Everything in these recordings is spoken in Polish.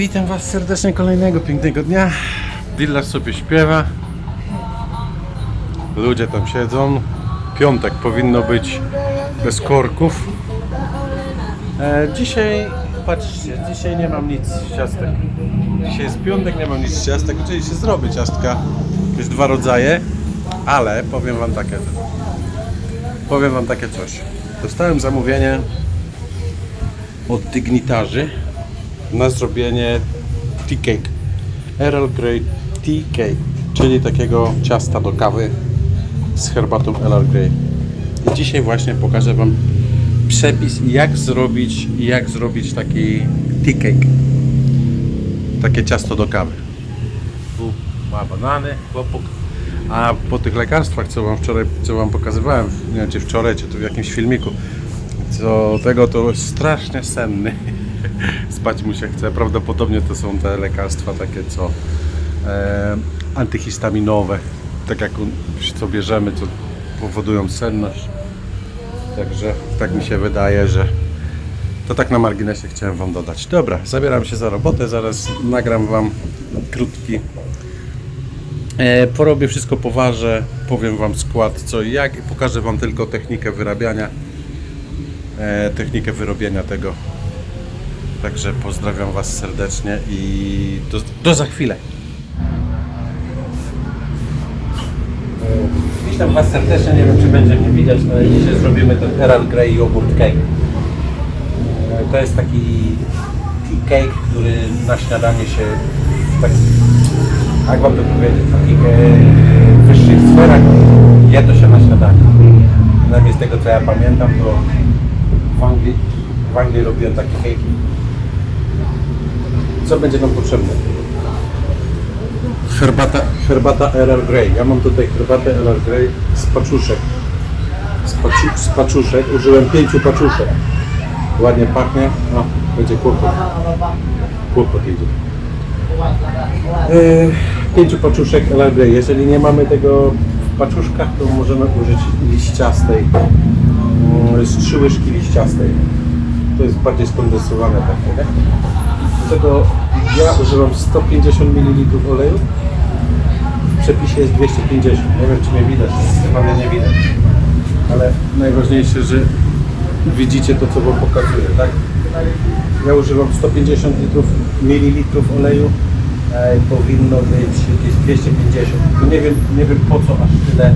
Witam Was serdecznie kolejnego pięknego dnia. Dilla sobie śpiewa. Ludzie tam siedzą. Piątek powinno być bez korków. E, dzisiaj, patrzcie, dzisiaj nie mam nic z ciastek. Dzisiaj jest piątek, nie mam nic z ciastek. Oczywiście zrobię ciastka. Jest dwa rodzaje, ale powiem Wam takie powiem Wam takie coś. Dostałem zamówienie od dygnitarzy na zrobienie tea cake. Earl Grey tea cake, czyli takiego ciasta do kawy z herbatą Earl Grey. I dzisiaj właśnie pokażę Wam przepis jak zrobić jak zrobić taki tea cake. Takie ciasto do kawy. Tu ma banany, chłopuk. A po tych lekarstwach, co Wam wczoraj, co Wam pokazywałem, nie wiem czy wczoraj, czy tu w jakimś filmiku, co tego to strasznie senny. Spać mu się chce. Prawdopodobnie to są te lekarstwa takie, co e, antyhistaminowe. Tak jak co bierzemy, to powodują senność. Także tak mi się wydaje, że to tak na marginesie chciałem Wam dodać. Dobra, zabieram się za robotę, zaraz nagram Wam krótki E, porobię wszystko poważę, powiem Wam skład co i jak i pokażę Wam tylko technikę wyrabiania e, technikę wyrobienia tego także pozdrawiam Was serdecznie i do, do za chwilę Witam Was serdecznie, nie wiem czy będzie mnie widać, ale dzisiaj zrobimy ten Earl Grey Yogurt Cake E, to jest taki cake, który na śniadanie się tak jak wam to powiedzieć, w takich e, wyższych sferach je to się na śniadanie. Przynajmniej z tego co ja pamiętam, to w Anglii, w Anglii robiłem takie kejki. Co będzie nam potrzebne? Herbata, herbata Earl Grey. Ja mam tutaj herbatę Earl Grey z paczuszek. Z, paczu, z paczuszek. Użyłem pięciu paczuszek. Ładnie pachnie. No, będzie kłopot. Kłopot idzie. Yy, pięciu paczuszek LRD. Jeżeli nie mamy tego w paczuszkach, to możemy użyć liściastej. Trzy łyżki liściastej. To jest bardziej skondensowane takie, nie? Do tego ja używam 150 ml oleju. W przepisie jest 250. Nie wiem czy mnie widać, chyba mnie nie widać. Ale najważniejsze, że widzicie to co wam pokazuję, tak? Ja używam 150 litrów, mililitrów oleju. E, powinno być jakieś 250. To nie wiem, nie wiem po co aż tyle.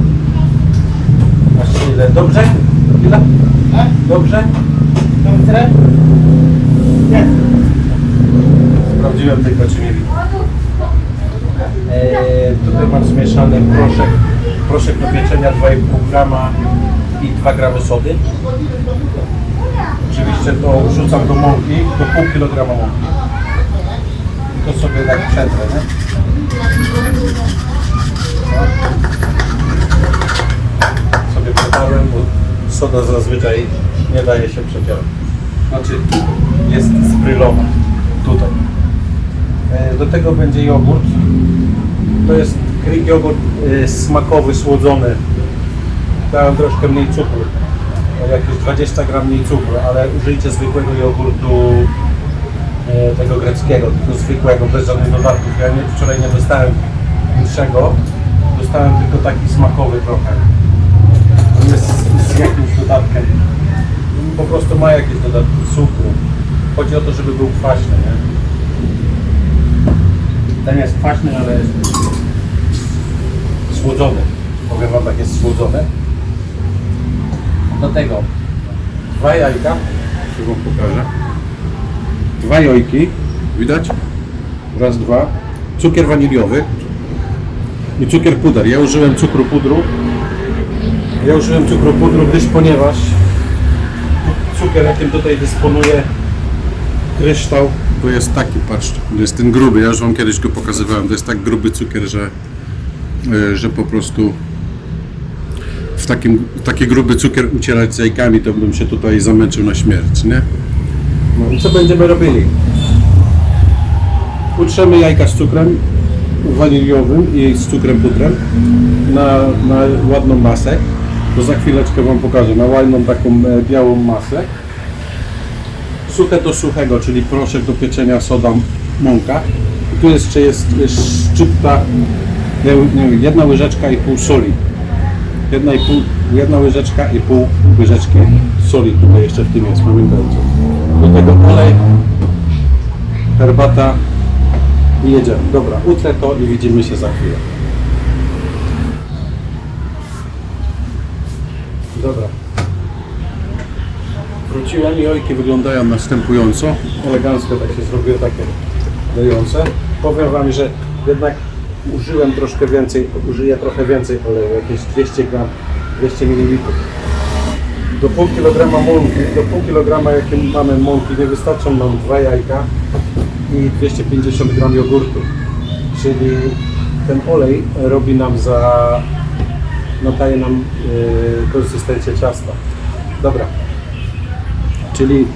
Aż tyle. Dobrze? Dobrze? Dobrze? Sprawdziłem tylko czy widać. E, tutaj mam zmieszany proszek, proszek do pieczenia 2,5 grama i 2 gramy sody. Oczywiście to wrzucam do mąki, do pół kilograma mąki. I to sobie tak przetrę, nie? Sobie przetarłem, bo soda zazwyczaj nie daje się przecierać. Znaczy jest sprylowa tutaj. E, Do tego będzie jogurt. To jest jogurt e, smakowy, słodzony. Dałem troszkę mniej cukru o jakieś 20 gram mniej cukru, ale użyjcie zwykłego jogurtu e, tego greckiego, tylko zwykłego, bez żadnych dodatków. Ja nie, wczoraj nie dostałem niczego, dostałem tylko taki smakowy trochę. On jest z, jakimś dodatkiem. Po prostu ma jakieś dodatki cukru. Chodzi o to, żeby był kwaśny? Ten jest kwaśny, ale jest słodzony. Powiem wam tak, jest słodzony. Do tego dwa jajka, już wam pokażę. Dwa jajki, widać? Raz, dwa. Cukier waniliowy i cukier puder. Ja użyłem cukru pudru. Ja użyłem cukru pudru, gdyż ponieważ cukier, jakim tutaj dysponuję, kryształ, to jest taki, patrzcie, to jest ten gruby, ja już wam kiedyś go pokazywałem, to jest tak gruby cukier, że, e, że po prostu w takim, taki gruby cukier ucierać z jajkami, to bym się tutaj zamęczył na śmierć, nie? No i co będziemy robili? Utrzemy jajka z cukrem waniliowym i z cukrem pudrem na, na ładną masę. To za chwileczkę Wam pokażę. Na ładną taką e, białą masę. Suche do suchego, czyli proszek do pieczenia, soda, mąka. I tu jeszcze jest szczypta, jedna łyżeczka i pół soli. Jedna, i pół, jedna łyżeczka i pół łyżeczki soli tutaj jeszcze w tym jest, pamiętajcie. Do tego olej, herbata i jedziemy. Dobra, utrę to i widzimy się za chwilę. Dobra. Wróciłem i ojki wyglądają następująco. Elegancko tak się zrobiły takie lejące. Powiem Wam, że jednak użyłem troszkę więcej, użyję trochę więcej oleju, jakieś 200 gram, 200 ml. Do pół kilograma mąki, do pół kilograma jakie mamy mąki nie wystarczą nam dwa jajka i 250 gram jogurtu. Czyli ten olej robi nam za, nadaje nam yy, konsystencję ciasta. Dobra, czyli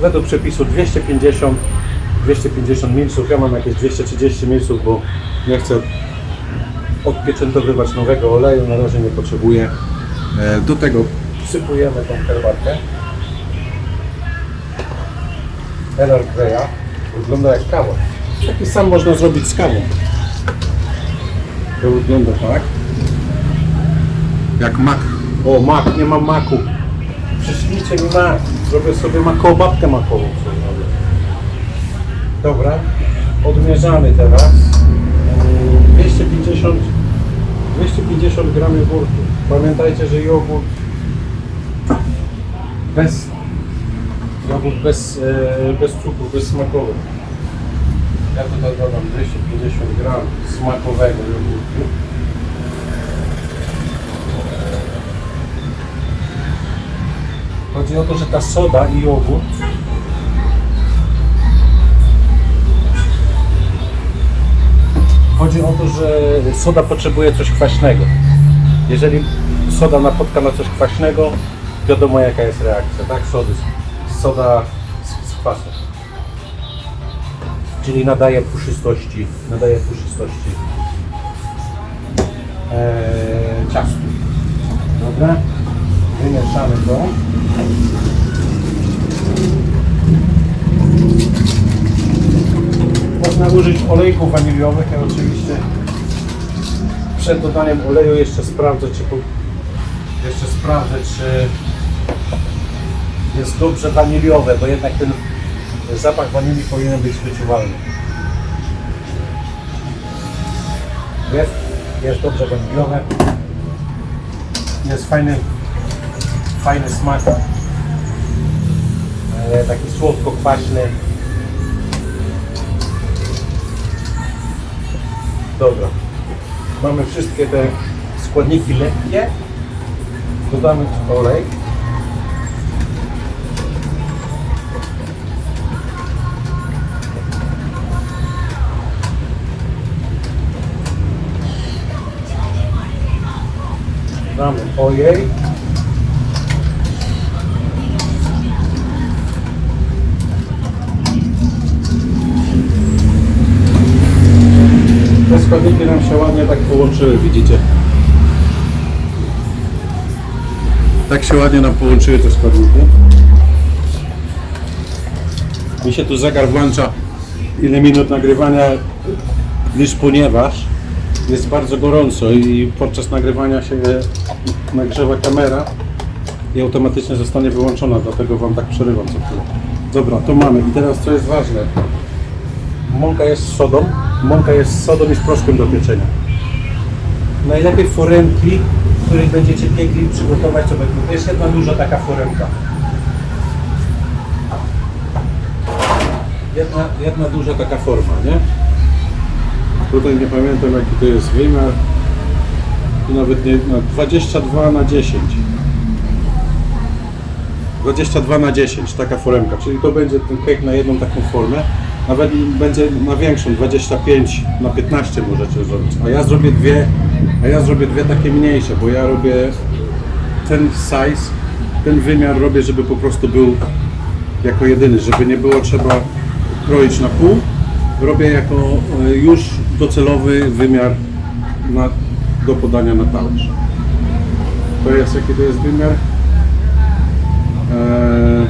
według przepisu 250 250 milsów, ja mam jakieś 230 milsów, bo nie chcę odpieczętowywać nowego oleju, na razie nie potrzebuję. E, Do tego wsypujemy tą herbatkę. Earl Greya. Wygląda jak kawa. Taki sam można zrobić z kawą. To wygląda tak. Jak mak. O, mak, nie mam maku. Przyślijcie mi mak. Zrobię sobie makowo, babkę makową. Dobra, odmierzamy teraz. Yy, 250, 250 gram jogurtu. Pamiętajcie, że jogurt bez jogurt bez, e, bez cukru, bez smakowy. Ja tutaj dodam 250 gram smakowego jogurtu. Chodzi o to, że ta soda i jogurt Chodzi o to, że soda potrzebuje coś kwaśnego. Jeżeli soda napotka na coś kwaśnego, wiadomo jaka jest reakcja, tak? Sody, soda z, z kwasem. Czyli nadaje puszystości, nadaje puszystości eee, ciastu. Dobra, wymieszamy to. Można użyć olejków waniliowych. Ja oczywiście przed dodaniem oleju jeszcze sprawdzę, czy jeszcze sprawdzę, czy jest dobrze waniliowe, bo jednak ten zapach wanilii powinien być wyczuwalny. Jest, jest dobrze waniliowe. Jest fajny, fajny smak. Taki słodko-kwaśny. Dobra. Mamy wszystkie te składniki lekkie. Dodamy olej. Damy olej. Składniki nam się ładnie tak połączyły, widzicie? Tak się ładnie nam połączyły te składniki. Mi się tu zegar włącza ile minut nagrywania, gdyż ponieważ jest bardzo gorąco i podczas nagrywania się nagrzewa kamera i automatycznie zostanie wyłączona, dlatego Wam tak przerywam co chwilę. Dobra, to mamy. I teraz co jest ważne. Mąka jest z sodą. Mąka jest sodą i proszkiem do pieczenia. Najlepiej foremki, w której będziecie piekli, przygotować sobie. To jest jedna duża taka foremka. Jedna, jedna duża taka forma, nie? Tutaj nie pamiętam jaki to jest wymiar. Tu nawet nie, no 22 na 10. 22 na 10, taka foremka, czyli to będzie ten cake na jedną taką formę. Nawet będzie na większą, 25 na 15 możecie zrobić. A ja zrobię dwie, a ja zrobię dwie takie mniejsze, bo ja robię ten size, ten wymiar robię, żeby po prostu był jako jedyny, żeby nie było trzeba kroić na pół. Robię jako e, już docelowy wymiar na, do podania na talerz. To jest jaki to jest wymiar? Eee,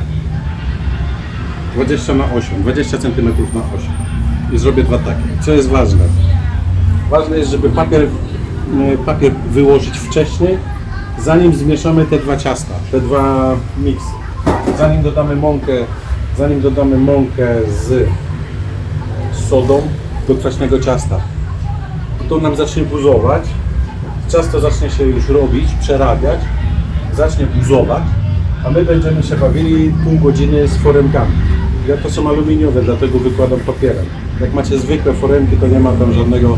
20 na 8, 20 cm na 8. i zrobię dwa takie. Co jest ważne? Ważne jest, żeby papier, e, papier wyłożyć wcześniej, zanim zmieszamy te dwa ciasta, te dwa miksy. Zanim dodamy mąkę, zanim dodamy mąkę z sodą do kwaśnego ciasta. To nam zacznie buzować, ciasto zacznie się już robić, przerabiać, zacznie buzować, a my będziemy się bawili pół godziny z foremkami. Ja to są aluminiowe, dlatego wykładam papierem. Jak macie zwykłe foremki, to nie ma tam żadnego,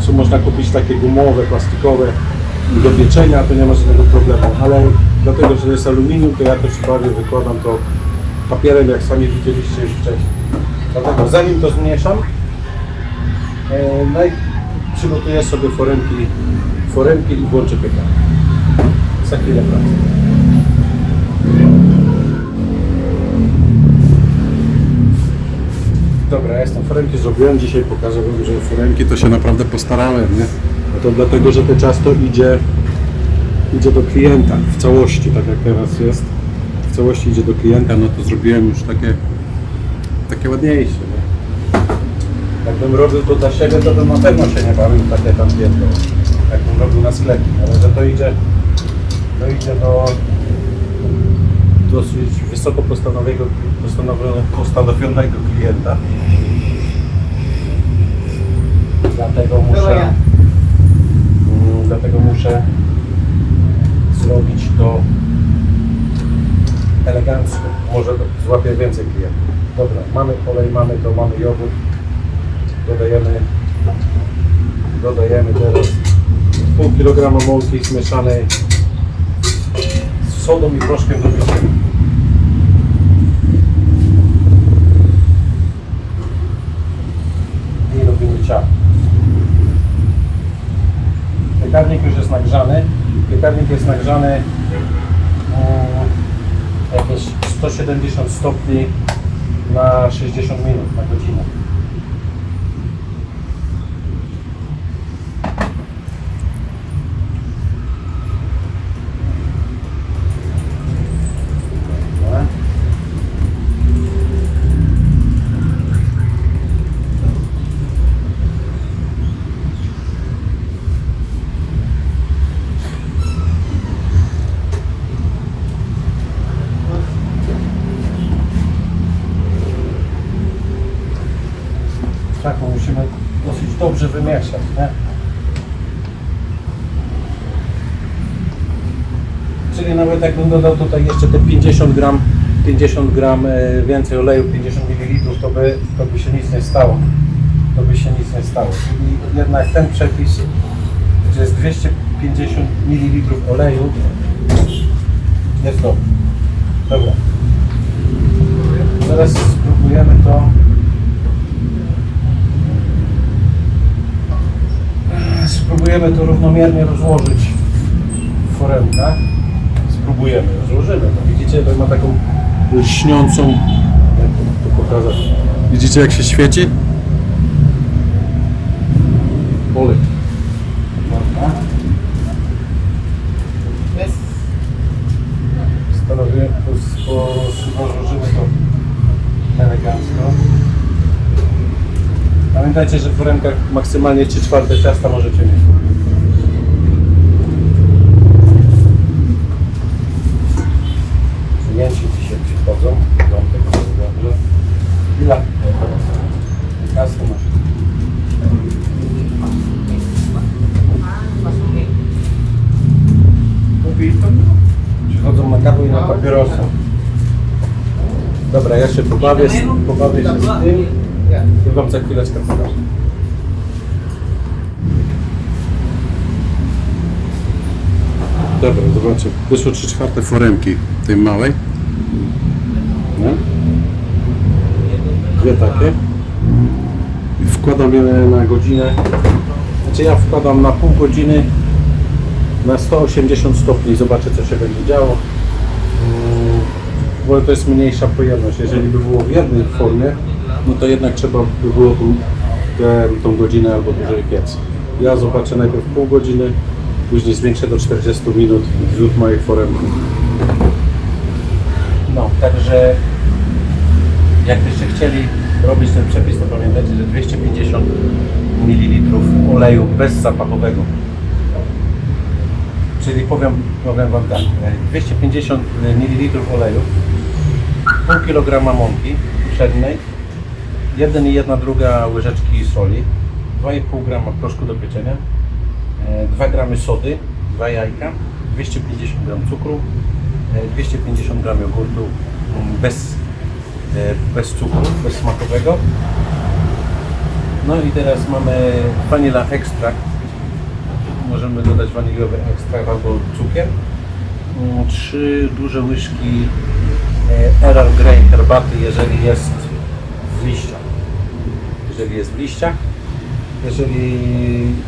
co można kupić takie gumowe, plastikowe do pieczenia, to nie ma żadnego problemu, ale dlatego, że jest aluminium, to ja też bawię, wykładam to papierem, jak sami widzieliście już wcześniej. Dlatego zanim to zmieszam, e, przygotuję sobie foremki, foremki i włączę piekarnik. Za chwilę pracy. Dobra, ja jestem foremki zrobiłem, dzisiaj pokażę wam, że foremki to się naprawdę postarałem, nie? A to dlatego, że to ciasto idzie, idzie do klienta w całości, tak jak teraz jest. W całości idzie do klienta, no to zrobiłem już takie, takie ładniejsze, nie? Jakbym robił to dla siebie, to bym na pewno się nie bawił takie tam jedno, jakbym robił na sklepie, ale że to idzie, to idzie do dosyć wysoko postanowionego, postanowionego, klienta. Dlatego muszę, mm, dlatego muszę zrobić to elegancko. Może złapię więcej klientów. Dobra, mamy olej, mamy to, mamy jogurt. Dodajemy, dodajemy teraz pół kilograma mąki zmieszanej sodą i proszkiem do pieczenia. I robimy ciało. Piekarnik już jest nagrzany. Piekarnik jest nagrzany mm, jakieś 170 stopni na 60 minut, na godzinę. Dobrze wymieszać, nie? Czyli nawet jakbym dodał tutaj jeszcze te 50 gram, 50 gram e, więcej oleju, 50 ml, to by, to by się nic nie stało. To by się nic nie stało. Czyli jednak ten przepis, że jest 250 ml oleju, jest dobry. Dobra. Teraz spróbujemy to spróbujemy to równomiernie rozłożyć w foremkach. Spróbujemy, rozłożymy to. Widzicie, to ma taką lśniącą, jak to, pokazać. Widzicie jak się świeci? Olej. Dobra. Stanowiłem, po, po, rozłożymy to elegancko. Pamiętajcie, że w foremkach maksymalnie 3 czwarte ciasta możecie mieć. Klienci dzisiaj przychodzą, piątek, dobrze. Ile? Ciasto masz. Przychodzą na kawę i na papierosa. Dobra, ja się pobawię, pobawię się z tym i wam za chwileczkę pokażę. Dobra, zobaczcie. Wyszło 3 czwarte foremki tej małej. No. Dwie takie. Wkładam je na godzinę. Znaczy ja wkładam na pół godziny na 180 stopni. Zobaczę co się będzie działo. Mm, Bo to jest mniejsza pojemność. Jeżeli by było w jednej formie, no to jednak trzeba by było tę- tą godzinę albo dłużej piec. Ja zobaczę najpierw pół godziny, później zwiększę do 40 minut wśród moich foremków. No, także jakbyście chcieli robić ten przepis, to pamiętajcie, że 250 ml oleju bezzapachowego. Czyli powiem, powiem Wam tak, e, 250 ml oleju, pół kilograma mąki pszennej, 1 i 1 druga łyżeczki soli, 2,5 grama proszku do pieczenia, e, 2 gramy sody, 2 jajka, 250 gram cukru, e, 250 gram jogurtu mm, bez, e, bez cukru, bez smakowego. No i teraz mamy vanilla extract. Możemy dodać waniliowy ekstrakt albo cukier. Mm, Trzy duże łyżki e, Earl Grey herbaty, jeżeli jest w liściach. Jeżeli jest w liściach. Jeżeli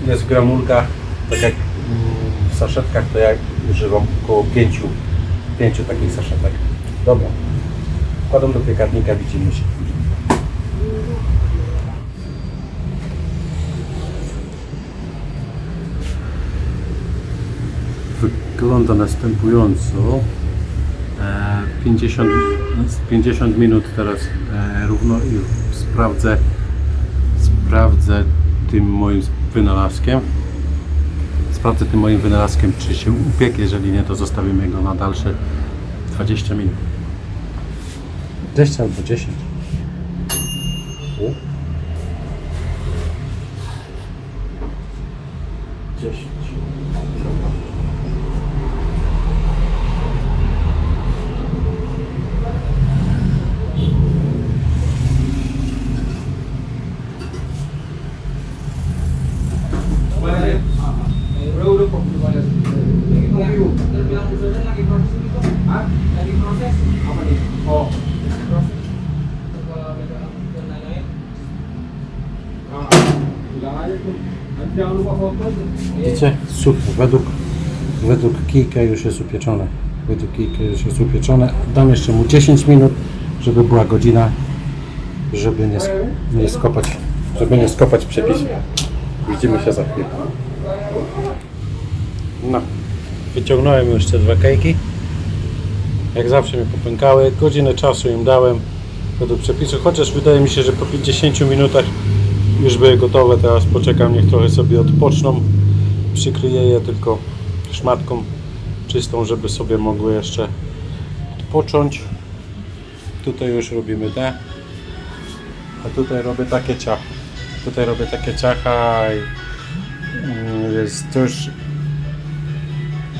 jest w granulkach, tak jak w saszetkach, to ja używam około pięciu, pięciu takich saszetek. Dobra. Wkładam do piekarnika, widzimy się. Wygląda następująco. E, 50, 50 minut teraz e, równo i sprawdzę, sprawdzę tym moim wynalazkiem. Sprawdzę tym moim wynalazkiem, czy się upiekł. Jeżeli nie, to zostawimy go na dalsze 20 minut. 10 albo 10. Terbilang usaha lagi proses itu. Hah? Lagi proses. Apa nih? Oh. Foto. Widzicie? Super. Według, według kijka już jest upieczone. Według kijka już jest upieczone. Dam jeszcze mu 10 minut, żeby była godzina, żeby nie, nie skopać, żeby nie skopać przepisu. Widzimy się za chwilę. No, wyciągnąłem już te dwa kejki. Jak zawsze mi popękały. Godzinę czasu im dałem według przepisu, chociaż wydaje mi się, że po 50 minutach już były gotowe. Teraz poczekam, niech trochę sobie odpoczną. Przykryję je tylko szmatką czystą, żeby sobie mogły jeszcze odpocząć. Tutaj już robimy te. A tutaj robię takie ciacha. Tutaj robię takie ciacha i jest to już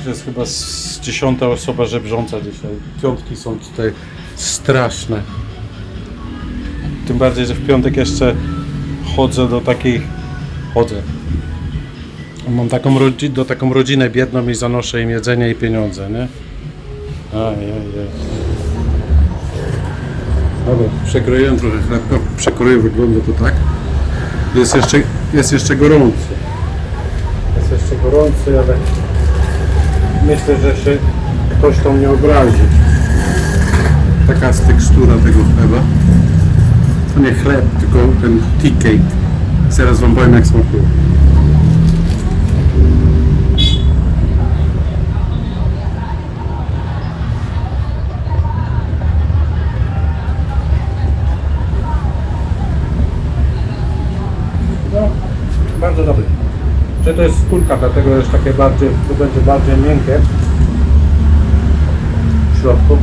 to jest chyba z dziesiąta osoba żebrząca dzisiaj. Piątki są tutaj straszne. Tym bardziej, że w piątek jeszcze chodzę do takiej... Chodzę. Mam taką, rodzi- do taką rodzinę biedną i zanoszę im jedzenie i pieniądze, nie? Ajajaj. Dobra, przekroiłem trochę chlebka. Przekroję, wygląda to tak. Jest jeszcze, jest jeszcze gorący. Jest jeszcze gorący, ale myślę, że się ktoś tam nie obrazi. Taka jest tekstura tego chleba. To nie chleb, tylko ten tea cake. Zaraz wam powiem jak smakuje. No, bardzo dobry. Czy to jest skórka, dlatego jest takie bardziej, to będzie bardziej miękkie w środku.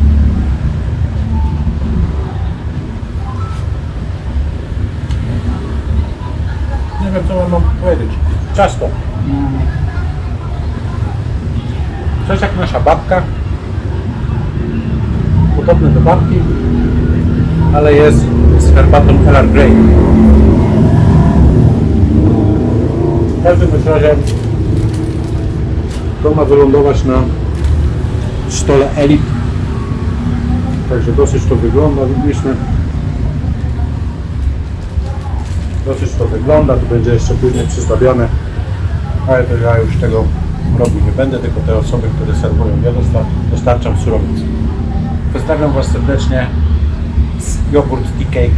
Nie wiem co mam powiedzieć. Ciasto. Coś jak nasza babka. Podobne do babki, ale jest z herbatą Earl Grey. W każdym razie to ma wylądować na stole elit. Także dosyć to wygląda, widzieliśmy. Dosyć to wygląda, tu będzie jeszcze później przystawione, ale to ja już tego robić nie będę, tylko te osoby, które serwują, ja dostar dostarczam surowiec. Pozdrawiam Was serdecznie z jogurt tea cake.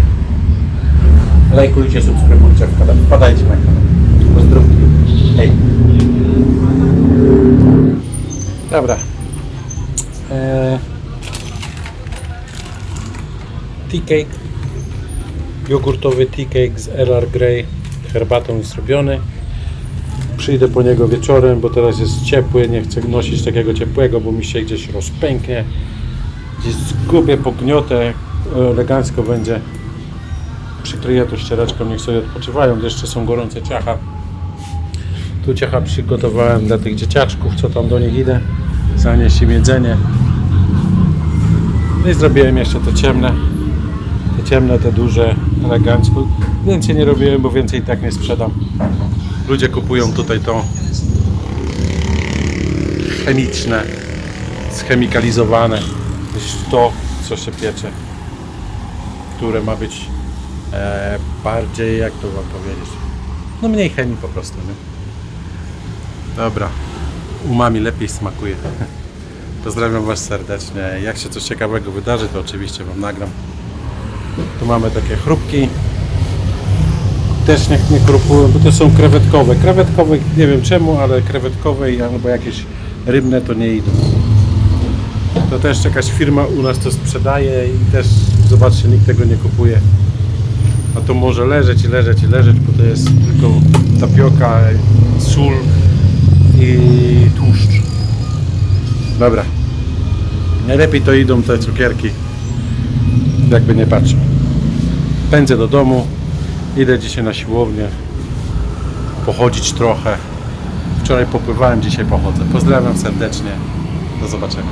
Lajkujcie, subskrybujcie, wpada- wpadajcie na kanał. Pozdrówki. Hej. Dobra. Eee, tea cake Jogurtowy tea cake z LR Grey herbatą jest zrobiony. Przyjdę po niego wieczorem, bo teraz jest ciepły, nie chcę nosić takiego ciepłego, bo mi się gdzieś rozpęknie. Gdzieś zgubię, pogniotę, elegancko będzie. Przykryję to ściereczką, niech sobie odpoczywają, jeszcze są gorące ciacha. Tu ciacha przygotowałem dla tych dzieciaczków, co tam do nich idę. Zanieść im jedzenie. No i zrobiłem jeszcze to ciemne. Te ciemne, te duże, elegancko. Więcej nie robiłem, bo więcej i tak nie sprzedam. Ludzie kupują tutaj to chemiczne, schemikalizowane. To, co się piecze, które ma być e, bardziej, jak to wam powiedzieć, no mniej chemii po prostu, nie? Dobra, umami lepiej smakuje. Pozdrawiam Was serdecznie. Jak się coś ciekawego wydarzy, to oczywiście Wam nagram. Tu mamy takie chrupki. Też niech nie krupują, bo to są krewetkowe. Krewetkowe, nie wiem czemu, ale krewetkowe albo jakieś rybne to nie idą. To też jakaś firma u nas to sprzedaje i też zobaczcie, nikt tego nie kupuje. A to może leżeć i leżeć i leżeć, bo to jest tylko tapioka, sól i tłuszcz. Dobra. Najlepiej to idą te cukierki. Jakby nie patrzę. Pędzę do domu. Idę dzisiaj na siłownię. Pochodzić trochę. Wczoraj popływałem, dzisiaj pochodzę. Pozdrawiam serdecznie. Do zobaczenia.